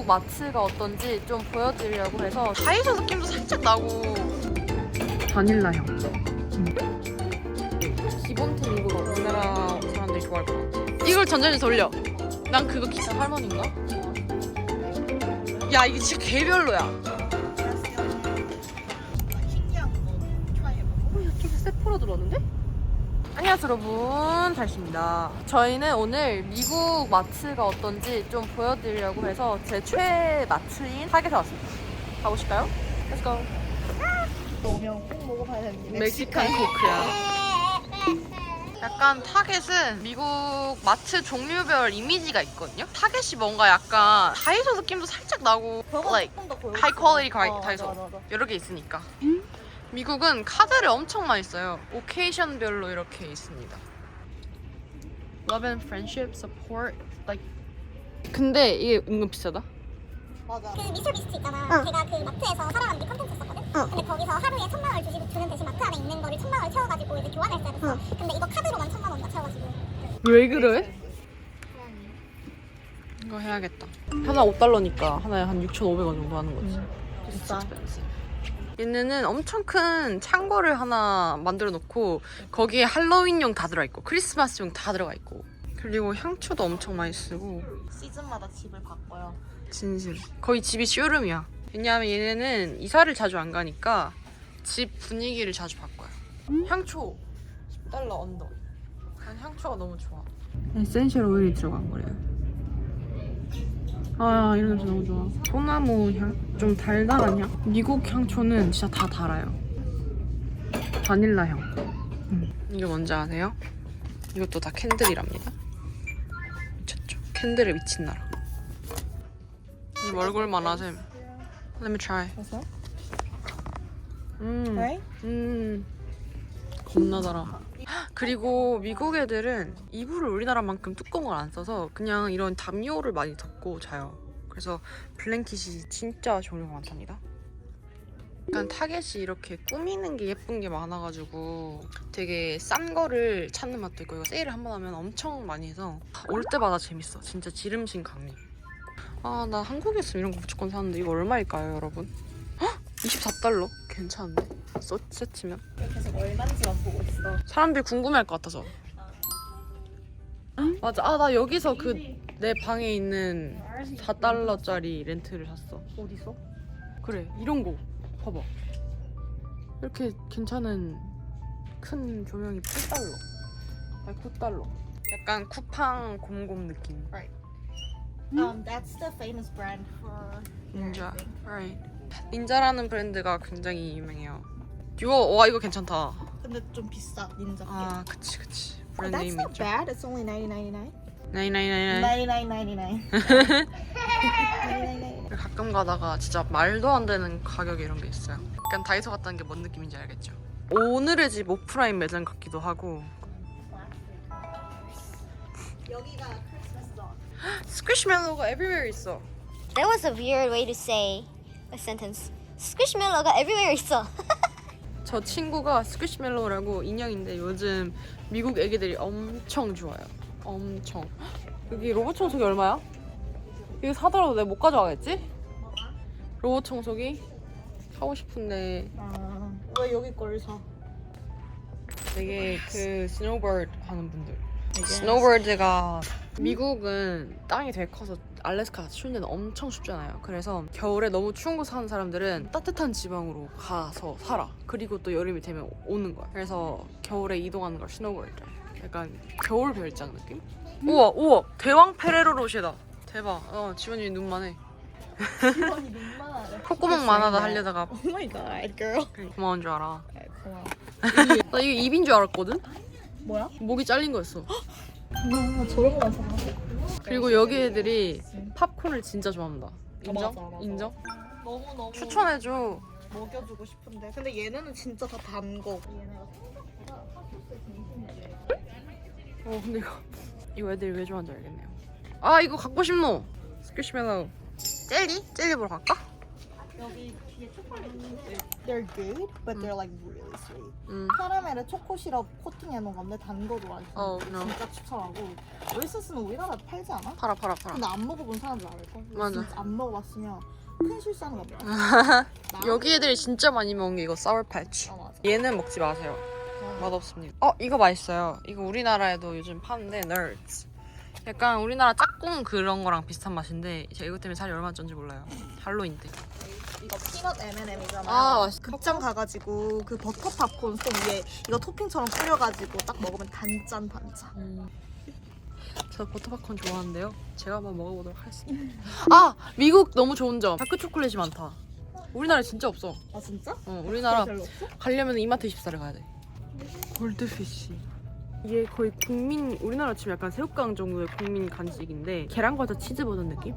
미국 마트가 어떤지 좀 보여드리려고 해서 다이소 느낌도 살짝 나고. 바닐라 향. 기본템 이거 우리나라 사람들이 좋아할 것 같아. 이걸 전자레인지 돌려. 난 그거 기타 할머니인가? 야 이게 진짜 개별로야. 신기한 거 트라이해보고 어, 이쪽에 세포로 들어왔는데? 안녕하세요 여러분. 달씨입니다. 저희는 오늘 미국 마트가 어떤지 좀 보여드리려고 해서 제 최애 마트인 타겟에 왔습니다. 가보실까요? Let's go. 오면 꼭 먹어봐야 되는 게 멕시칸 코크야. 약간 타겟은 미국 마트 종류별 이미지가 있거든요? 타겟이 뭔가 약간 다이소 느낌도 살짝 나고 like 하이 퀄리티 어, 다이소. 여러 개 있으니까. 미국은 카드를 엄청 많이 써요. 오케이션별로 이렇게 있습니다. Love and friendship, support, like. 근데 이게 은근 비싸다. 맞아 그 미스터 비스트 있잖아. 제가 그 마트에서 살아남기 컨텐츠 썼거든. 근데 거기서 하루에 천만 원을 주시, 주는 대신 마트 안에 있는 거를 천만 원을 채워가지고 이제 교환했어야 됐어. 근데 이거 카드로만 천만 원 다 채워가지고. 왜 그래? 이거 해야겠다. 하나 5달러니까 하나에 한 6,500원 정도 하는 거지. 비싸 얘네는 엄청 큰 창고를 하나 만들어 놓고 거기에 할로윈용 다 들어 있고 크리스마스용 다 들어가 있고. 그리고 향초도 엄청 많이 쓰고. 시즌마다 집을 바꿔요. 진심. 거의 집이 쇼룸이야. 왜냐하면 얘네는 이사를 자주 안 가니까 집 분위기를 자주 바꿔요. 향초! 10달러 언더. 난 향초가 너무 좋아. 에센셜 오일이 들어간 거래요 아 이런 냄새 너무 좋아 소나무 향? 좀 달달한 향? 미국 향초는 진짜 다 달아요 바닐라 향 음. 이게 뭔지 아세요? 이것도 다 캔들이랍니다 미쳤죠 캔들에 미친 나라 이 얼굴만 하셈 Let me try? 음? 음 겁나 달아 그리고 미국 애들은 이불을 우리나라만큼 두꺼운 걸 안 써서 그냥 이런 담요를 많이 덮고 자요 그래서 블랭킷이 진짜 종류가 많답니다 약간 타겟이 이렇게 꾸미는 게 예쁜 게 많아가지고 되게 싼 거를 찾는 맛도 있고 이거 세일을 한 번 하면 엄청 많이 해서 올 때마다 재밌어 진짜 지름신 강림 아 나 한국에 있으면 이런 거 무조건 사는데 이거 얼마일까요 여러분? 헉! 24달러? 괜찮은데? 서, 세트면? 계속 얼마인지만 보고 있어. 사람들이 궁금해할 것 같아서. 맞아. 아 나 여기서 그 내 방에 있는 4달러짜리 렌트를 샀어. 어디서? 그래 이런 거. 봐봐. 이렇게 괜찮은 큰 조명이 8달러. 아니 9달러. 약간 쿠팡 곰곰 느낌. Um, that's the famous brand for 닌자 right 닌자라는 브랜드가 굉장히 유명해요 듀오 와 이거 괜찮다 근데 좀 비싸 닌자 게아 그치 그치 Oh, 브랜드 that's 네임이 not 있죠 bad. It's only 99.99. 나이나이나이나이 99.99. 가끔 가다가 진짜 말도 안 되는 가격에 이런 게 있어요. 약간 다이소 갔다는 게 뭔 느낌인지 알겠죠? 오늘의 집 오프라인 매장 같기도 하고 여기가 크리스마스 전. 스퀴시멜로가 everywhere 있어. That was a weird way to say a sentence. 스퀴시멜로가 everywhere 있어. 저 친구가 스퀴시멜로라고 인형인데 요즘 미국 애기들이 엄청 좋아해요. 엄청. 여기 로봇 청소기 얼마야? 이거 사더라도 내가 못 가져가겠지? 로봇 청소기 사고 싶은데 아, 왜 여기 걸 사? 되게 그 스노우보드 하는 분들 스노우보드가 미국은 땅이 되게 커서 알래스카 추운 데는 엄청 춥잖아요. 그래서 겨울에 너무 추운 곳 사는 사람들은 따뜻한 지방으로 가서 살아. 그리고 또 여름이 되면 오는 거야. 그래서 겨울에 이동하는 걸 스노우보드 약간 겨울 별장 느낌? 우와 우와. 대왕 페레로 로시다. 대박. 어 지원이 눈만해. 지원이 눈만 콧구멍 많아다 하려다가. Oh my god, girl. 고마운 줄 알아. 네, 고마워. 나 이게 입인 줄 알았거든? 뭐야? 목이 잘린 거였어 나 저런 거만 사. 그리고 여기 애들이 팝콘을 진짜 좋아합니다. 인정? 맞아, 맞아. 인정? 너무 너무 추천해줘. 먹여주고 싶은데. 근데 얘네는 진짜 다 단 거. 어 근데 이거 이거 애들이 왜 좋아하는지 알겠네요. 아 이거 갖고 싶노. 스퀴시멜로. 젤리? 젤리 보러 갈까? 여기 뒤에 초콜릿 있는데 They're good, but they're like really sweet. 음. 카라멜에 초코 시럽 코팅해 놓은 건데 단 거 좋아하시는 어, no. 진짜 추천하고 오이시스는 우리나라에 팔지 않아? 팔아 팔아 팔아. 근데 안 먹어본 사람들 알걸? 맞아. 진짜 안 먹어봤으면 큰 실수하는 겁니다. 여기 애들이 진짜 많이 먹는 게 이거 사워 패치. 아 맞아. 얘는 먹지 마세요. 맛없습니다. 어 이거 맛있어요. 이거 우리나라에도 요즘 파는데 nerds. 약간 우리나라 짝꿍 그런 거랑 비슷한 맛인데 제가 이것 때문에 살이 얼마나 쪘는지 몰라요. 할로윈 때. 이거 피넛 M&M이잖아요. 아, 맛있- 극장 가가지고 그 버터 팝콘 속 위에 이거 토핑처럼 뿌려가지고 딱 먹으면 단짠 단짠. 음. 저 버터팝콘 좋아하는데요. 제가 한번 먹어보도록 하겠습니다. 아 미국 너무 좋은 점 다크 초콜릿이 많다. 우리나라에 진짜 없어. 아 진짜? 어, 우리나라 별로 없어? 가려면 이마트 24를 가야 돼. 골드피쉬. 이게 거의 국민 우리나라 치면 약간 새우깡 정도의 국민 간식인데 계란 과자 치즈 버전 느낌?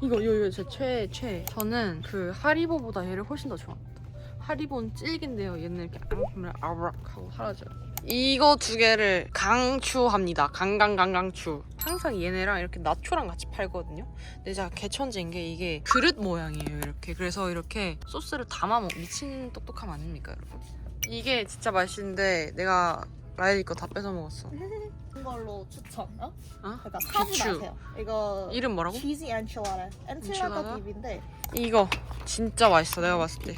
헉! 이거 이거 이거 제최 최. 저는 그 하리보보다 얘를 훨씬 더 좋아합니다. 하리보는 질긴데요. 얘는 이렇게 앙큼을 아우락 하고 사라져요. 이거 두 개를 강추합니다. 강강강강추. 항상 얘네랑 이렇게 나초랑 같이 팔거든요. 근데 제가 개천재인 게 이게 그릇 모양이에요. 이렇게 그래서 이렇게 소스를 담아 먹 미친 똑똑함 아닙니까, 여러분? 이게 진짜 맛있는데 내가 라일이 거다 뺏어 먹었어. 이걸로 추천. 어? 어? 그러니까 사지 비추. 마세요. 이거 이름 뭐라고? 치즈 엔칠라다. 엔칠라다 엔칠라다? 딥인데 이거 진짜 맛있어. 내가 봤을 때.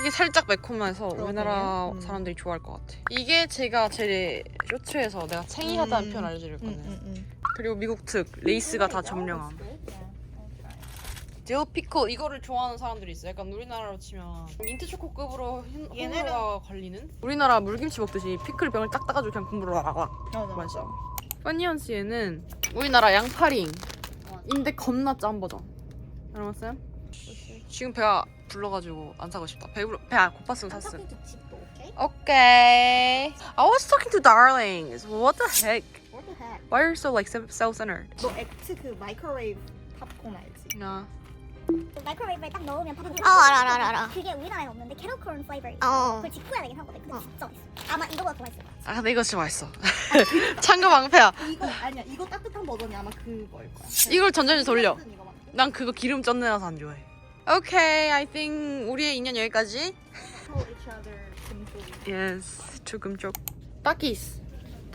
이게 살짝 매콤해서. 우리나라 음. 사람들이 좋아할 것 같아. 이게 제가 제 쇼츠에서 내가 챙이하다는 음. 표현 알려드렸거든요. 음, 음, 음. 그리고 미국 특 레이스가 다 점령함. 딜 피클 이거를 좋아하는 사람들이 있어. 약간 우리나라로 치면 민트 초코급으로 흰- 얘네는- 호불호가 갈리는? 우리나라 물김치 먹듯이 피클 병을 딱 따가지고 그냥 국물을 와락 맞아 맞아. 퍼니언스에는 우리나라 양파링 인데 겁나 짠 버전. 알았어요? 지금 배가 불러가지고 안 사고 싶다. 배불러 배가 고팠으면 샀음. 탑핑 집도 오케이? Okay. I was talking to darlings. What the heck? What the heck? Why are you so like self-centered? 너 액트 그 마이크로웨이브 팝콘 알지? 나 마이크로웨이브에 딱 넣으면 팝콘 어, 알아, 알아, 알아, 알아. 그게 우리나라에 없는데 캐럿콘 플레이버 어. 그걸 직구해야 되긴 하거든 근데 어. 진짜 맛있어 아마 이거보다 더 맛있을 거야 아, 근데 이거 진짜 맛있어. 참가 방패야. 이거 아니야 이거 따뜻한 버전이 아마 그거일 거야. 이걸 전자레인지 돌려. 똑같은 이거 맞지? 난 그거 기름 쩐내 나서 안 좋아해. Okay, I think 우리의 인연 여기까지. Tell each other 금쪽이. Yes, 조금쪽. 타키스.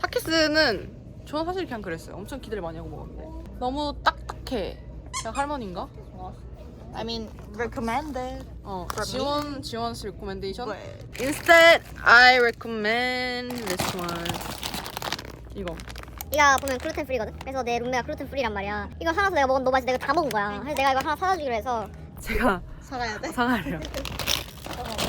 타키스는 저는 사실 그냥 그랬어요. 엄청 기대를 많이 하고 먹었는데 너무 딱딱해. 그냥 할머니인가? I mean recommended. 어, 지원 지원's recommendation. But Instead, I recommend this one. 이거. 이거 보면 글루텐 프리거든. 그래서 내 룸메가 글루텐 프리란 말이야. 이거 하나 서 내가 먹은 너무 맛있어. 내가 다 먹은 거야. 그래서 내가 이거 하나 사다 주기로 해서 제가 살아야 돼.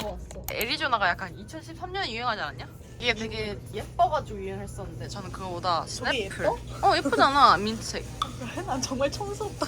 먹었어. 애리조나가 약간 2013년에 유행하지 않았냐? 이게 되게 예뻐가지고 유행했었는데 저는 그거보다 저게 스냅플. 어 예쁘잖아 민트색. 난 정말 청스럽다.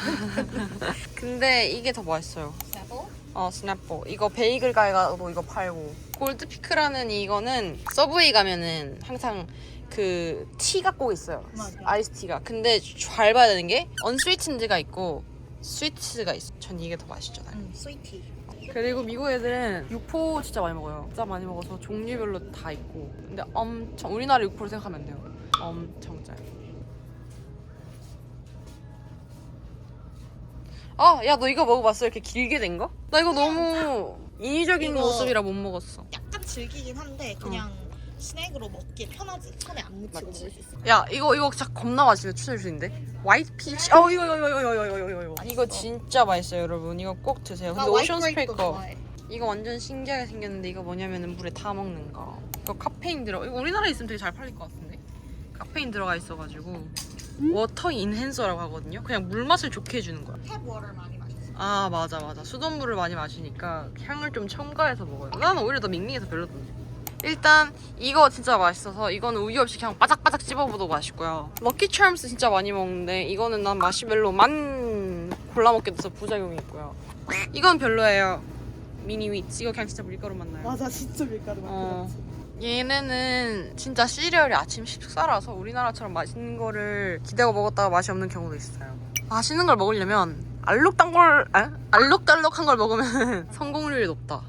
근데 이게 더 맛있어요. 스냅ple? 어 스냅보. 이거 베이글 가게가도 이거 팔고. 골드 피크라는 이거는 서브웨이 가면은 항상 그 티가 꼭 있어요. 맞아. 아이스티가. 근데 잘 봐야 되는 게 언스위트드가 있고 스위트가 있어. 전 이게 더. 나는. 응, 스위티. 그리고 미국 애들은 육포 진짜 많이 먹어요. 진짜 많이 먹어서 종류별로 다 있고. 근데 엄청 우리나라 육포를 생각하면 안 돼요. 엄청 짜요. 아, 야 너 이거 먹어봤어? 이렇게 길게 된 거? 나 이거 너무 인위적인 이거- 모습이라 못 먹었어. 약간 질기긴 한데 그냥 스낵으로 먹기에 편하지. 손에 안 묻히고. 먹을 수 있어. 야 이거 이거 진짜 겁나 맛있어 추천해 주는데 화이트 피치 어 이거 이거 이거 이거 이거 이거 이거 이거 이거 진짜 맛있어요 여러분 이거 꼭 드세요 근데 오션 스프레이커 좋아해. 이거 완전 신기하게 생겼는데 이거 뭐냐면은 물에 타 먹는 거. 이거 카페인 들어. 이거 우리나라에 있으면 되게 잘 팔릴 것 같은데. 카페인 들어가 있어가지고 워터 인핸서라고 하거든요. 그냥 물 맛을 좋게 해주는 거야. 탭 워터 많이 마셨어. 아 맞아 맞아. 수돗물을 많이 마시니까 향을 좀 첨가해서 먹어요. 나는 오히려 더 밍밍해서 별로던데. 일단 이거 진짜 맛있어서 이거는 우유 없이 그냥 바삭바삭 씹어봐도 맛있고요. 럭키 charms 진짜 많이 먹는데 이거는 난 마시멜로만 골라 먹게 돼서 부작용이 있고요. 이건 별로예요. 미니 윗 이거 그냥 진짜 밀가루 맛 나요. 맞아 진짜 밀가루 어. 맛. 얘네는 진짜 시리얼이 아침 식사라서 우리나라처럼 맛있는 거를 기대고 먹었다가 맛이 없는 경우도 있어요. 맛있는 걸 먹으려면 아? 알록달록한 걸 먹으면 성공률이 높다.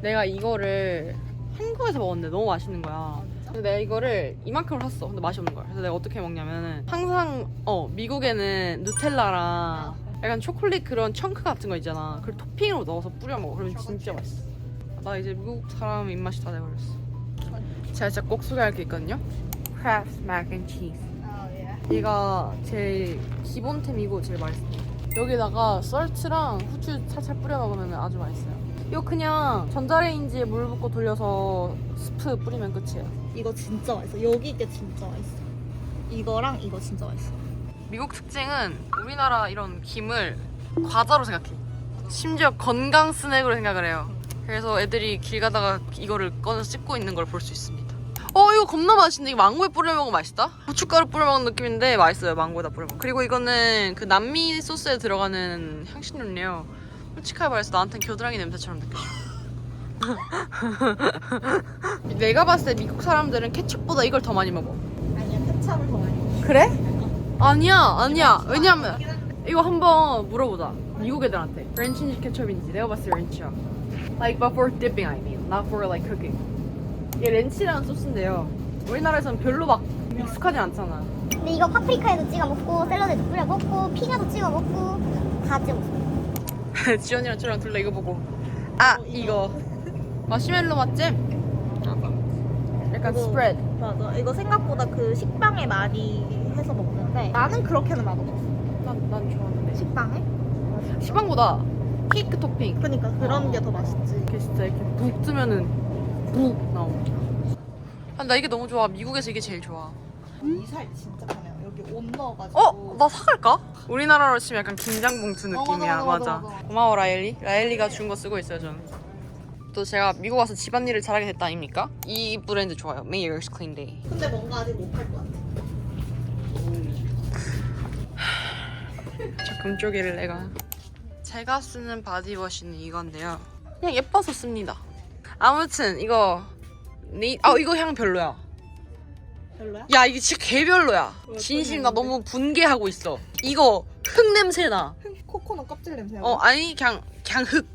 내가 이거를 한국에서 먹었는데 너무 맛있는 거야. 근데 내가 이거를 이만큼을 샀어. 근데 맛이 없는 거야. 그래서 내가 어떻게 먹냐면은 항상 어 미국에는 누텔라랑 약간 초콜릿 그런 청크 같은 거 있잖아. 그걸 토핑으로 넣어서 뿌려 먹어. 그러면 진짜 맛있어. 나 이제 미국 사람 입맛이 다 돼버렸어. 제가 진짜 꼭 소개할 게 있거든요. Mac and Cheese. 얘가 제일 기본템이고 제일 맛있어요. 여기다가 썰트랑 후추 살살 뿌려 먹으면 아주 맛있어요. 이거 그냥 전자레인지에 물 붓고 돌려서 스프 뿌리면 끝이에요. 이거 진짜 맛있어. 여기 게 진짜 맛있어. 이거랑 이거 진짜 맛있어. 미국 특징은 우리나라 이런 김을 과자로 생각해. 심지어 건강 스낵으로 생각을 해요. 그래서 애들이 길 가다가 이거를 꺼내서 씹고 있는 걸 볼 수 있습니다. 어 이거 겁나 맛있는데 이거 망고에 뿌려 먹으면 맛있다? 고춧가루 뿌려 먹는 느낌인데 맛있어요 망고에다 뿌려 먹. 그리고 이거는 그 남미 소스에 들어가는 향신료인데요. 솔직하게 말해서 나한테는 겨드랑이 냄새처럼 느껴져. 내가 봤을 때 미국 사람들은 케첩보다 이걸 더 많이 먹어. 아니야, 케찹을 더 많이 먹어. 그래? 아니야, 아니야. 왜냐면 이거 한번 물어보자. 미국 애들한테. 렌치인지 케첩인지. 내가 봤을 때 렌치야. Like but for dipping I mean, not for like cooking. 이게 렌치라는 소스인데요. 우리나라에서는 별로 막 익숙하지 않잖아. 근데 이거 파프리카에도 찍어 먹고 샐러드에도 뿌려 먹고 피자도 찍어 먹고 다 찍어 먹어. 지연이랑 저랑 둘 다 이거 보고. 아 이거 마시멜로 맛잼. 약간 이거- 스프레드. 맞아. 이거 생각보다 그 식빵에 많이 해서 먹는데 나는 그렇게는 맛없어. 난, 난 좋아하는데. 식빵에? 식빵보다 케이크 토핑. 그러니까 그런 어. 게더 맛있지. 이렇게 진짜 이렇게 묵 뜨면은 묵 나오고. 아, 나 이게 너무 좋아. 미국에서 이게 제일 좋아. 이살 진짜 여기 옷 넣어가지고. 어? 나 사갈까? 우리나라로 치면 약간 김장봉투 어, 느낌이야. 맞아, 맞아, 맞아, 맞아. 고마워 라엘리. 라엘리가 준 거 쓰고 있어요 저는. 또 제가 미국 와서 집안일을 잘하게 됐다 아닙니까? 이 브랜드 좋아요. Mayors Clean Day. 근데 뭔가 아직 못할 것 같아. 저 금쪽이를 내가. 제가 쓰는 바디워시는 이건데요. 그냥 예뻐서 씁니다. 아무튼 이거 네, 아 이거 향 별로야. 별로야? 야 이게 진짜 개별로야. 왜, 진심 나 어떤 너무 분개하고 있어. 이거 흙 냄새 나. 코코넛 껍질 냄새. 어 아니 그냥 그냥 흙.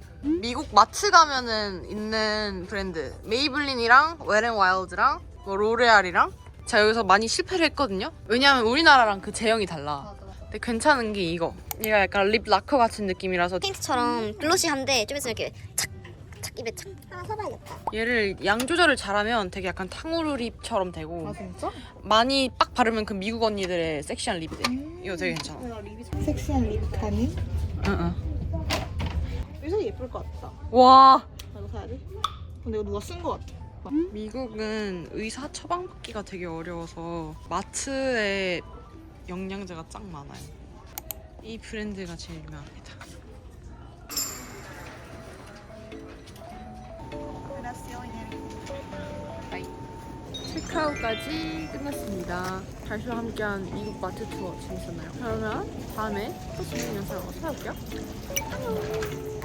미국 마트 가면은 있는 브랜드 메이블린이랑 웨렌와일드랑 뭐 로레알이랑 제가 여기서 많이 실패를 했거든요. 왜냐하면 우리나라랑 그 제형이 달라. 근데 괜찮은 게 이거. 얘가 약간 립 라커 같은 느낌이라서 페인트처럼 글로시한데 좀 있으면 이렇게 착, 착 입에 착. 하나 사봐야겠다. 얘를 양 조절을 잘하면 되게 약간 탕후루 립처럼 되고 아 진짜? 많이 빡 바르면 그 미국 언니들의 섹시한 립이 돼. 이거 되게 괜찮아. 내가 립이 섹시한 립타민. 응응. 이거 예쁠 것 같다. 와. 나 이거 사야지. 근데 이거 누가 쓴 것 같아. 미국은 의사 처방받기가 되게 어려워서 마트에 영양제가 짱 많아요. 이 브랜드가 제일 유명합니다. 체크아웃까지 끝났습니다. 달수와 함께한 미국 마트 투어 재밌었나요? 그러면 다음에 또 재밌는 영상으로 찾아올게요. 안녕.